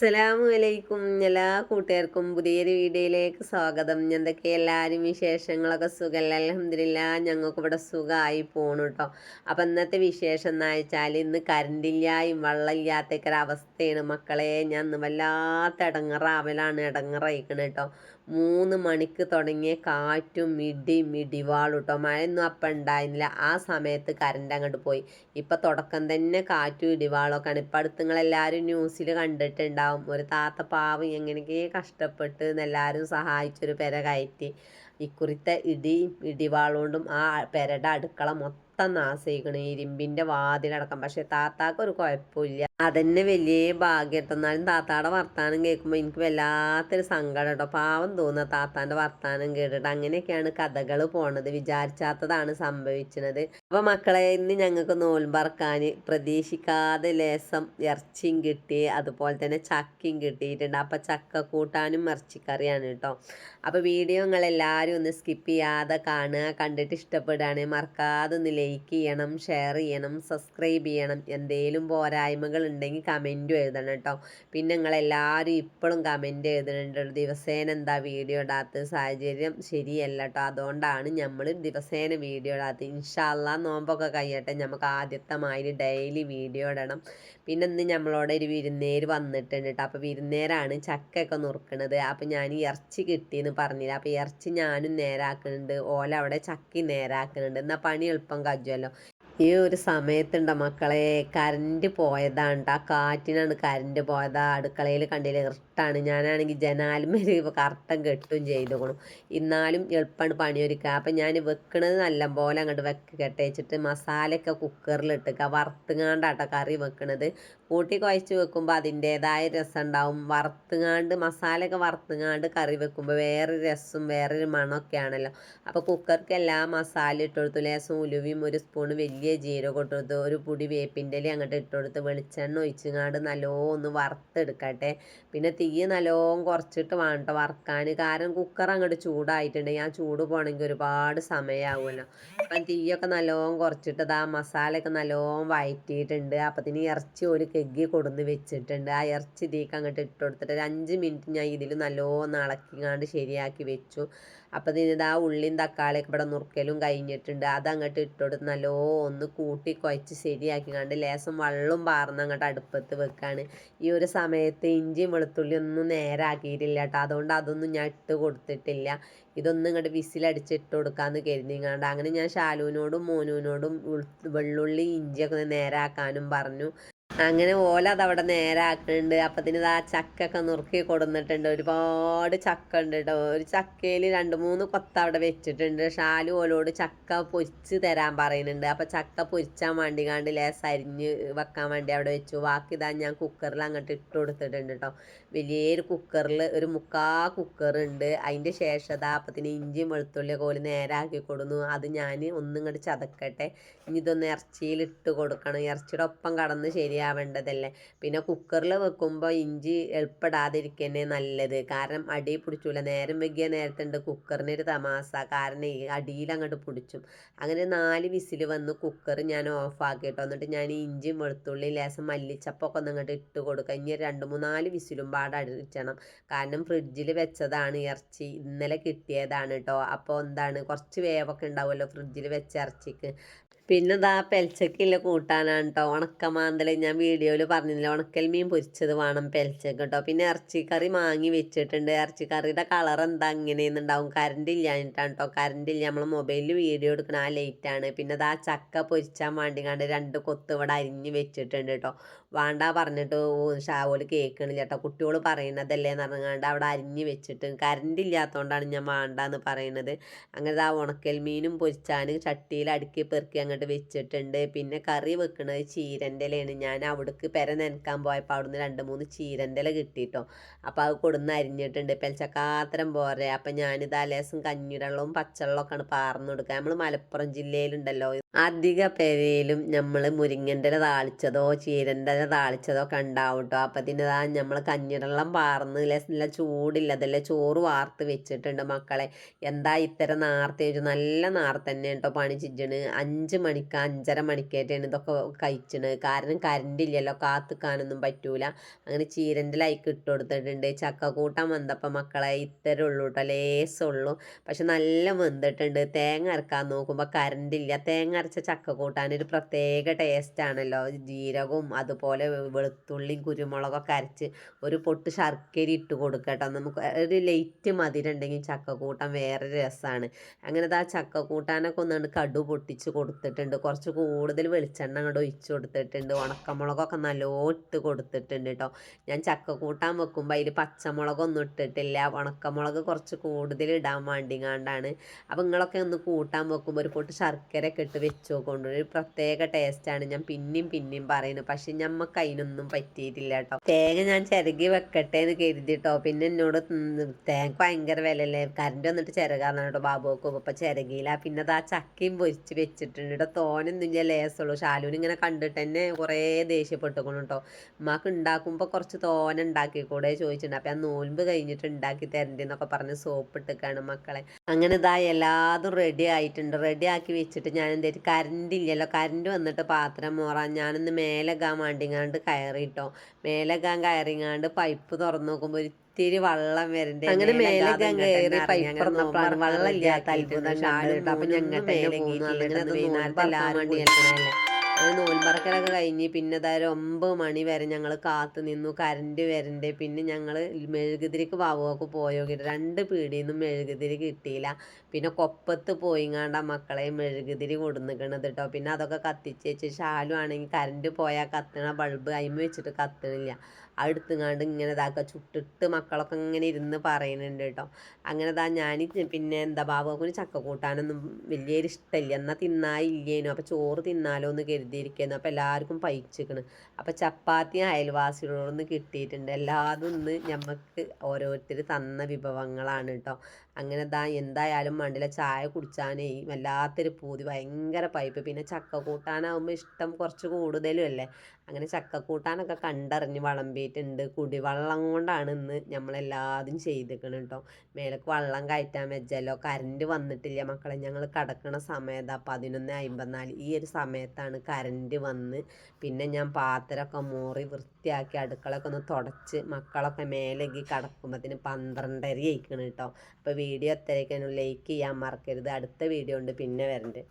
അസ്സലാമു അലൈക്കും എല്ലാ കൂട്ടുകാർക്കും പുതിയൊരു വീഡിയോയിലേക്ക് സ്വാഗതം. എന്തൊക്കെ എല്ലാവരും വിശേഷങ്ങളൊക്കെ സുഖമല്ല അലഹമില്ല ഞങ്ങൾക്ക് ഇവിടെ സുഖമായി പോണു കേട്ടോ അപ്പം ഇന്നത്തെ വിശേഷം എന്ന് വെച്ചാൽ ഇന്ന് കരണ്ടില്ലായും വെള്ളമില്ലാത്തൊക്കെ അവസ്ഥയാണ്. മക്കളെ ഞാൻ ഇന്ന് വല്ലാത്ത ഇടങ്ങറാവലാണ് ഇടങ്ങറയിക്കണേ കേട്ടോ മൂന്ന് മണിക്ക് തുടങ്ങിയ കാറ്റും മിടി ഇടിവാളും കേട്ടോ മഴയൊന്നും അപ്പം ഉണ്ടായിരുന്നില്ല ആ സമയത്ത് കറണ്ട് അങ്ങോട്ട് പോയി. ഇപ്പം തുടക്കം തന്നെ കാറ്റും ഇടിവാളൊക്കെയാണ്. ഇപ്പം അടുത്ത് നിങ്ങളെല്ലാവരും ന്യൂസിൽ കണ്ടിട്ടുണ്ടാവും. ഒരു താത്ത പാവം എങ്ങനെയൊക്കെ കഷ്ടപ്പെട്ട് എല്ലാവരും സഹായിച്ചൊരു പെര കയറ്റി. ഇക്കുറിത്തെ ഇടി ഇടിവാളുകൊണ്ടും ആ പെരയുടെ അടുക്കള മൊത്തം നാശിക്കണ് ഇരുമ്പിന്റെ വാതിലടക്കം. പക്ഷെ താത്താക്ക് ഒരു കുഴപ്പമില്ല അതന്നെ വലിയ ഭാഗ്യം കേട്ടോ എന്നാലും താത്താടെ വർത്താനം കേൾക്കുമ്പോൾ എനിക്ക് വല്ലാത്തൊരു സങ്കടം കേട്ടോ പാവം തോന്നുക താത്താന്റെ വർത്താനം കേട്ടിട്ട്. അങ്ങനെയൊക്കെയാണ് കഥകൾ പോണത്. വിചാരിച്ചാത്തതാണ് സംഭവിച്ചത് അപ്പോൾ മക്കളെ ഇന്ന് ഞങ്ങൾക്ക് നോൽമ്പറക്കാൻ പ്രതീക്ഷിക്കാതെ ലേസം ഇറച്ചിയും കിട്ടി അതുപോലെ തന്നെ ചക്കയും കിട്ടിയിട്ടുണ്ട്. അപ്പോൾ ചക്ക കൂട്ടാനും ഇറച്ചിക്കറിയാണ് കേട്ടോ. അപ്പോൾ വീഡിയോ നിങ്ങളെല്ലാവരും ഒന്ന് സ്കിപ്പ് ചെയ്യാതെ കാണുക. കണ്ടിട്ട് ഇഷ്ടപ്പെടുകയാണെങ്കിൽ മറക്കാതെ ഒന്ന് ലൈക്ക് ചെയ്യണം ഷെയർ ചെയ്യണം സബ്സ്ക്രൈബ് ചെയ്യണം എന്തേലും പോരായ്മകൾ ഉണ്ടെങ്കിൽ കമന്റും എഴുതണം കേട്ടോ പിന്നെ നിങ്ങളെല്ലാവരും ഇപ്പോഴും കമന്റ് എഴുതുന്നുണ്ട് ദിവസേന എന്താ വീഡിയോ ഇടാത്ത സാഹചര്യം ശരിയല്ല കേട്ടോ അതുകൊണ്ടാണ് നമ്മൾ ദിവസേന വീഡിയോ ഇടാത്തത്. ഇൻഷാല്ല നോമ്പൊക്കെ കഴിയട്ടെ. നമുക്ക് ആദ്യത്തെ മാതിരി ഡെയിലി വീഡിയോ ഇടണം. പിന്നെ ഇന്ന് നമ്മളോട് ഒരു വിരുന്നേര് വന്നിട്ടുണ്ട് കേട്ടോ അപ്പോൾ വിരുന്നേരാണ് ചക്കയൊക്കെ നുറുക്കണത്. അപ്പോൾ ഞാൻ ഇറച്ചി കിട്ടിയെന്ന് പറഞ്ഞില്ല? അപ്പോൾ ഇറച്ചി ഞാനും നേരാക്കുന്നുണ്ട് ഓല അവിടെ ചക്കി നേരാക്കുന്നുണ്ട് എന്നാൽ പണി എളുപ്പം കജ്ജുമല്ലോ ഈ ഒരു സമയത്തുണ്ട മക്കളെ? കറണ്ട് പോയതാണ് ആ കാറ്റിനാണ് കറണ്ട് പോയത്. അടുക്കളയിൽ കണ്ടില്ല? ഇർട്ടാണ്. ഞാനാണെങ്കിൽ ജനാലുമേൽ കറക്റ്റം കെട്ടും ചെയ്തോണം എന്നാലും എളുപ്പമാണ് പണിയൊരുക്കുക. അപ്പം ഞാൻ വെക്കണത് നല്ല പോലെ അങ്ങോട്ട് വെക്ക് കെട്ടേച്ചിട്ട് മസാലയൊക്കെ കുക്കറിലിട്ടുക വറുത്തുങ്ങാണ്ടാട്ടോ കറി വെക്കണത്. കൂട്ടി കുഴച്ച് വെക്കുമ്പോൾ അതിന്റേതായ രസം ഉണ്ടാവും വറുത്തുങ്ങാണ്ട് മസാലയൊക്കെ വറുത്തുങ്ങാണ്ട് കറി വെക്കുമ്പോൾ വേറൊരു രസം വേറൊരു മണമൊക്കെ ആണല്ലോ അപ്പോൾ കുക്കർക്ക് എല്ലാ മസാല ഇട്ട് കൊടുത്തു. ലേസം ഉലുവയും ഒരു സ്പൂൺ വലിയ ജീരകം ഇട്ട് കൊടുത്തു. ഒരു പൊടി വേപ്പിന്റെ ഇലയും അങ്ങോട്ട് ഇട്ട് കൊടുത്ത്. വെളിച്ചെണ്ണ ഒഴിച്ചുങ്ങാണ്ട് നല്ലോണം ഒന്ന് വറുത്തെടുക്കട്ടെ. പിന്നെ തീ നല്ലോണം കുറച്ചിട്ട് വേണ്ട വറുക്കാൻ കാരണം കുക്കർ അങ്ങോട്ട് ചൂടായിട്ടുണ്ട്. ഞാൻ ചൂട് പോകണമെങ്കിൽ ഒരുപാട് സമയമാകുമല്ലോ അപ്പം തീയൊക്കെ നല്ലോണം കുറച്ചിട്ട് ആ മസാലയൊക്കെ നല്ലോണം വഴറ്റിയിട്ടുണ്ട് അപ്പത്തിന് ഇറച്ചി ഒരു കെഗ്ഗി കൊടുന്ന് വെച്ചിട്ടുണ്ട്. ആ ഇറച്ചി തീക്ക് അങ്ങോട്ട് ഇട്ട് കൊടുത്തിട്ട് ഒരു അഞ്ച് മിനിറ്റ് ഞാൻ ഇതിൽ നല്ലോണം ഇളക്കിങ്ങാണ്ട് ശരിയാക്കി വെച്ചു. അപ്പോൾ ഇതിന്റെ ആ ഉള്ളിയും തക്കാളിയൊക്കെ ഇവിടെ നുറുക്കലും കഴിഞ്ഞിട്ടുണ്ട്. അതങ്ങോട്ട് ഇട്ടുകൊടുത്ത് നല്ലോ ഒന്ന് കൂട്ടി കുഴച്ച് ശരിയാക്കി കണ്ട് ലേസം വെള്ളം പാർന്ന് അങ്ങോട്ട് അടുപ്പത്ത് വെക്കാണ്. ഈ ഒരു സമയത്ത് ഇഞ്ചിയും വെളുത്തുള്ളി ഒന്നും നേരാക്കിയിട്ടില്ല കേട്ടോ. അതുകൊണ്ട് അതൊന്നും ഞാൻ ഇട്ട് കൊടുത്തിട്ടില്ല. ഇതൊന്നും ഇങ്ങോട്ട് വിസിലടിച്ച് ഇട്ട് കൊടുക്കാമെന്ന് കരുതിങ്ങാണ്ട്. അങ്ങനെ ഞാൻ ശാലുവിനോടും മോനുവിനോടും വെള്ളുള്ളി ഇഞ്ചിയൊക്കെ നേരാക്കാനും പറഞ്ഞു. അങ്ങനെ ഓല അതവിടെ നേരാക്കുന്നുണ്ട് അപ്പത്തിന് ആ ചക്കൊക്കെ നുറുക്കി കൊടുന്നിട്ടുണ്ട്. ഒരുപാട് ചക്ക ഉണ്ട് കേട്ടോ. ഒരു ചക്കയിൽ രണ്ട് മൂന്ന് കൊത്ത അവിടെ വെച്ചിട്ടുണ്ട്. ഷാലു ഓലോട് ചക്ക പൊരിച്ച് തരാൻ പറയുന്നുണ്ട്. അപ്പം ചക്ക പൊരിച്ചാൻ വേണ്ടി കണ്ട് ലേസ് അരിഞ്ഞ് വെക്കാൻ വേണ്ടി അവിടെ വെച്ചു. ബാക്കി ഇതാ ഞാൻ കുക്കറിൽ അങ്ങോട്ട് ഇട്ട് കൊടുത്തിട്ടുണ്ട് കേട്ടോ. വലിയൊരു കുക്കറിൽ ഒരു മുക്കാ കുക്കറുണ്ട് അതിന്റെ ശേഷം അതാ അപ്പത്തിന് ഇഞ്ചിയും വെളുത്തുള്ളിയൊക്കെ ഓൽ ആക്കി കൊടുന്നു. അത് ഞാൻ ഒന്നും ഇങ്ങോട്ട് ചതക്കട്ടെ. ഇനി ഇതൊന്ന് ഇറച്ചിയിൽ ഇട്ട് കൊടുക്കണം. ഇറച്ചിയുടെ ഒപ്പം കടന്ന് ശരിയാ ആവേണ്ടതല്ലേ പിന്നെ കുക്കറിൽ വെക്കുമ്പോൾ ഇഞ്ചി എളുപ്പടാതിരിക്കുന്നേ നല്ലത്. കാരണം അടി പിടിച്ചില്ല നേരം വൈകിയ നേരത്തുണ്ട് കുക്കറിന് ഒരു തമാസ. കാരണം ഈ അടിയിൽ അങ്ങോട്ട് പിടിച്ചും. അങ്ങനെ നാല് വിസിൽ വന്ന് കുക്കർ ഞാൻ ഓഫാക്കി കേട്ടോ എന്നിട്ട് ഞാൻ ഇഞ്ചിയും വെളുത്തുള്ളി ലേസം മല്ലിച്ചപ്പൊക്കെ ഒന്ന് അങ്ങോട്ട് ഇട്ട് കൊടുക്കുക ഇനി രണ്ട് മൂന്നാൽ വിസിലും പാടെ അടിച്ചണം കാരണം ഫ്രിഡ്ജിൽ വെച്ചതാണ് ഇറച്ചി ഇന്നലെ കിട്ടിയതാണ് കേട്ടോ അപ്പോൾ എന്താണ്? കുറച്ച് വേവൊക്കെ ഉണ്ടാവുമല്ലോ ഫ്രിഡ്ജിൽ വെച്ച ഇറച്ചിക്ക് പിന്നെ ഇതാ പെൽച്ചക്കില്ല കൂട്ടാനാണ് കേട്ടോ ഉണക്കമാന്തൽ ഞാൻ വീഡിയോയിൽ പറഞ്ഞില്ല ഉണക്കൽ മീൻ പൊരിച്ചത് വേണം പെൽച്ചക്ക് കേട്ടോ പിന്നെ ഇറച്ചിക്കറി മാങ്ങി വെച്ചിട്ടുണ്ട്. ഇറച്ചിക്കറിയുടെ കളർ എന്താ അങ്ങനെയെന്നുണ്ടാവും കറണ്ട് ഇല്ലാഞ്ഞിട്ടാണ് കേട്ടോ കറണ്ട് ഇല്ല നമ്മൾ മൊബൈലിൽ വീഡിയോ എടുക്കണ ആ ലേറ്റാണ് പിന്നെ ഇതാ ചക്ക പൊരിച്ചാൻ വേണ്ടി കണ്ട് രണ്ട് കൊത്ത് ഇവിടെ അരിഞ്ഞ് വെച്ചിട്ടുണ്ട് കേട്ടോ വേണ്ട പറഞ്ഞിട്ട് ഷാവോൽ കേൾക്കണില്ല കേട്ടോ കുട്ടികൾ പറയുന്നതല്ലേ എന്ന് പറഞ്ഞാണ്ട് അവിടെ അരിഞ്ഞ് വെച്ചിട്ട് കറണ്ട് ഇല്ലാത്തതുകൊണ്ടാണ് ഞാൻ വേണ്ടെന്ന് പറയുന്നത് അങ്ങനെ ആ ഉണക്കൽ മീനും പൊരിച്ചാൻ ചട്ടിയിൽ അടുക്കി പെറുക്കി അങ്ങോട്ട് വെച്ചിട്ടുണ്ട്. പിന്നെ കറി വെക്കുന്നത് ചീരന്റെ ഇലയാണ് ഞാൻ അവിടേക്ക് പെര നനക്കാൻ പോയപ്പോൾ അവിടുന്ന് രണ്ട് മൂന്ന് ചീരന്റെ ഇല കിട്ടിയിട്ടോ അപ്പോൾ അത് കൊടുന്ന് അരിഞ്ഞിട്ടുണ്ട്. പെൽച്ചക്കാത്തരം പോരെ. അപ്പം ഞാനിത് അലേസും കഞ്ഞിവെള്ളവും പച്ചവെള്ളമൊക്കെയാണ് പാർന്നു കൊടുക്കുക നമ്മൾ മലപ്പുറം ജില്ലയിലുണ്ടല്ലോ. അധിക പേരയിലും നമ്മൾ മുരിങ്ങന്റെ താളിച്ചതോ ചീരന്റെ ഇല താളിച്ചതൊക്കെ ഉണ്ടാവും കേട്ടോ അപ്പം ഇതിന്റെതാ നമ്മൾ കഞ്ഞിവെള്ളം പാർന്ന് നല്ല ചൂടില്ല. അതല്ലേ ചോറ് വാർത്ത് വെച്ചിട്ടുണ്ട് മക്കളെ. എന്താ ഇത്തരം നാർത്ത് വെച്ചു നല്ല നാർത്ത് തന്നെ കേട്ടോ പണി ചിജ്ജണ്. അഞ്ച് മണിക്ക് അഞ്ചര മണിക്കായിട്ടാണ് ഇതൊക്കെ കഴിച്ചണ്. കാരണം കറണ്ട് ഇല്ലല്ലോ. കാത്തുക്കാനൊന്നും പറ്റൂല. അങ്ങനെ ചീരന്റെ ലൈക്ക് ഇട്ട് കൊടുത്തിട്ടുണ്ട്. ചക്ക കൂട്ടാൻ വന്നപ്പോൾ മക്കളെ ഇത്തരം ഉള്ളൂ കേട്ടോ ലേസുള്ളൂ പക്ഷെ നല്ല വെന്തിട്ടുണ്ട്. തേങ്ങ അരക്കാൻ നോക്കുമ്പോൾ കറണ്ട് ഇല്ല. തേങ്ങ അരച്ച ചക്ക കൂട്ടാൻ ഒരു പ്രത്യേക ടേസ്റ്റ് ആണല്ലോ. ജീരകവും അതുപോലെ വെളുത്തുള്ളിയും കുരുമുളകൊക്കെ അരച്ച് ഒരു പൊട്ട് ശർക്കര ഇട്ട് കൊടുക്കട്ടോ. നമുക്ക് ഒരു ലൈറ്റ് മധുരം ഉണ്ടെങ്കിൽ ചക്ക കൂട്ടാൻ വേറെ രസമാണ് അങ്ങനത്തെ ആ ചക്കക്കൂട്ടാനൊക്കെ ഒന്നുകൊണ്ട് കടു പൊട്ടിച്ച് കൊടുത്തിട്ടുണ്ട്. കുറച്ച് കൂടുതൽ വെളിച്ചെണ്ണ അങ്ങോട്ട് ഒഴിച്ച് കൊടുത്തിട്ടുണ്ട്. ഉണക്കമുളകൊക്കെ നല്ലോ ഇട്ട് കൊടുത്തിട്ടുണ്ട് കേട്ടോ ഞാൻ ചക്കക്കൂട്ടാൻ വെക്കുമ്പോൾ അതിൽ പച്ചമുളകൊന്നും ഇട്ടിട്ടില്ല. ഉണക്കമുളക് കുറച്ച് കൂടുതൽ ഇടാൻ വേണ്ടിങ്ങാണ്ടാണ്. അപ്പോൾ നിങ്ങളൊക്കെ ഒന്ന് കൂട്ടാൻ വെക്കുമ്പോൾ ഒരു പൊട്ട് ശർക്കര ഒക്കെ ഇട്ട് വെച്ച് നോക്കൊണ്ട് ഒരു പ്രത്യേക ടേസ്റ്റാണ് ഞാൻ പിന്നെയും പിന്നെയും പറയുന്നത് പക്ഷെ ഞമ്മക്ക് അതിനൊന്നും പറ്റിയിട്ടില്ല കേട്ടോ തേങ്ങ ഞാൻ ചിരകി വെക്കട്ടെ എന്ന് കരുതിട്ടോ. പിന്നെ എന്നോട് തേങ്ങ ഭയങ്കര വിലല്ലേ കറണ്ട് വന്നിട്ട് ചിരകാന്നാണ് കേട്ടോ ബാബുക്ക് അപ്പം ചിരകിയില്ല പിന്നെ അത് ആ ചക്കയും പൊരിച്ച് വെച്ചിട്ടുണ്ട്. കേട്ടോ തോനൊന്നും ഇല്ല ലേസുള്ളൂ ഷാലൂന് ഇങ്ങനെ കണ്ടിട്ട് തന്നെ കുറേ ദേഷ്യപ്പെട്ടുക്കണം കേട്ടോ ഉമ്മാക്ക് ഉണ്ടാക്കുമ്പോൾ കുറച്ച് തോന ഉണ്ടാക്കിക്കൂടെ ചോദിച്ചിട്ടുണ്ട്. അപ്പം ആ നോൽമ്പ് കഴിഞ്ഞിട്ട് ഉണ്ടാക്കി തരണ്ടെന്നൊക്കെ പറഞ്ഞ് സോപ്പ് ഇട്ടേക്കാണ് മക്കളെ. അങ്ങനെ ഇതാ എല്ലാതും റെഡി ആയിട്ടുണ്ട്. റെഡി ആക്കി വെച്ചിട്ട് ഞാൻ എന്തായിട്ട് കറണ്ട് ഇല്ലല്ലോ. കറണ്ട് വന്നിട്ട് പാത്രം മോറാൻ ഞാനൊന്ന് മേലകാൻ വേണ്ടിങ്ങാണ്ട് കയറിട്ടോ. മേലകാൻ കയറിങ്ങാണ്ട് പൈപ്പ് തുറന്നു നോക്കുമ്പോൾ ഇത്തിരി വള്ളം വരണ്ടേ അങ്ങനെ മേലകാൻ കയറി പൈപ്പ് വള്ളം ഇല്ലാത്ത അത്ഭുതം അപ്പൊ ഞങ്ങൾ വൈകുന്നേരത്തെ എല്ലാവരും കുടിക്കണല്ലേ അങ്ങനെ നോൽമ്പറക്കലൊക്കെ കഴിഞ്ഞ് പിന്നെ അതായത് ഒമ്പത് മണി വരെ ഞങ്ങൾ കാത്തു നിന്നു. കരണ്ട് വരണ്ടേ. പിന്നെ ഞങ്ങൾ മെഴുകുതിരിക്ക് വാവുകൾക്ക് പോയോക്കിയിട്ട് രണ്ട് പീടിയിൽ നിന്നും മെഴുകുതിരി കിട്ടിയില്ല. പിന്നെ കൊപ്പത്ത് പോയിങ്ങാണ്ട മക്കളെ മെഴുകുതിരി കൊടുന്നിക്കണത് കേട്ടോ പിന്നെ അതൊക്കെ കത്തിച്ച് വെച്ച് ഷാലു ആണെങ്കിൽ കരണ്ട് പോയാൽ കത്തണ ബൾബ് അയിമ വെച്ചിട്ട് കത്തണില്ല. അടുത്തുങ്ങാണ്ട് ഇങ്ങനെ ഇതാക്കുക ചുട്ടിട്ട് മക്കളൊക്കെ ഇങ്ങനെ ഇരുന്ന് പറയുന്നുണ്ട് കേട്ടോ അങ്ങനെ ഇതാ ഞാൻ പിന്നെ എന്താ ബാബുവിന് ചക്ക കൂട്ടാനൊന്നും വലിയൊരു ഇഷ്ടമില്ല എന്നാൽ തിന്നായില്ലേനു അപ്പോൾ ചോറ് തിന്നാലോ എന്ന് കരുതിയിരിക്കുന്നു അപ്പോൾ എല്ലാവർക്കും പൈച്ചിക്കണ്. അപ്പോൾ ചപ്പാത്തി അയൽവാസികളോടൊന്ന് കിട്ടിയിട്ടുണ്ട്. എല്ലാതും ഇന്ന് ഞമ്മക്ക് ഓരോരുത്തർ തന്ന വിഭവങ്ങളാണ് കേട്ടോ അങ്ങനെ ദാ എന്തായാലും മണ്ടിലെ ചായ കുടിച്ചാനേ വല്ലാത്തൊരു പൂതി ഭയങ്കര പൈപ്പ്. പിന്നെ ചക്ക കൂട്ടാനാവുമ്പോൾ ഇഷ്ടം കുറച്ച് കൂടുതലും അല്ലേ? അങ്ങനെ ചക്ക കൂട്ടാനൊക്കെ കണ്ടറിഞ്ഞ് വിളമ്പിയിട്ടുണ്ട്. കുടിവെള്ളം കൊണ്ടാണ് ഇന്ന് നമ്മളെല്ലാതും ചെയ്തിരിക്കണം കേട്ടോ മേലേക്ക് വെള്ളം കയറ്റാൻ വെച്ചല്ലോ കറണ്ട് വന്നിട്ടില്ല മക്കളെ. ഞങ്ങൾ കിടക്കണ സമയത്ത് പതിനൊന്ന് അമ്പത്തിനാല് ഈ ഒരു സമയത്താണ് കറണ്ട് വന്ന് പിന്നെ ഞാൻ പാത്രമൊക്കെ മോറി വൃത്തിയാക്കി അടുക്കളൊക്കെ ഒന്ന് തുടച്ച് മക്കളൊക്കെ മേലേക്ക് കിടക്കുമ്പോഴത്തേന് പന്ത്രണ്ടര ആയിക്കണം കേട്ടോ അപ്പോൾ വീഡിയോ എത്രയൊക്കെയാണ് ലൈക്ക് ചെയ്യാൻ മറക്കരുത്. അടുത്ത വീഡിയോ ഉണ്ട് പിന്നെ വരണ്ട്.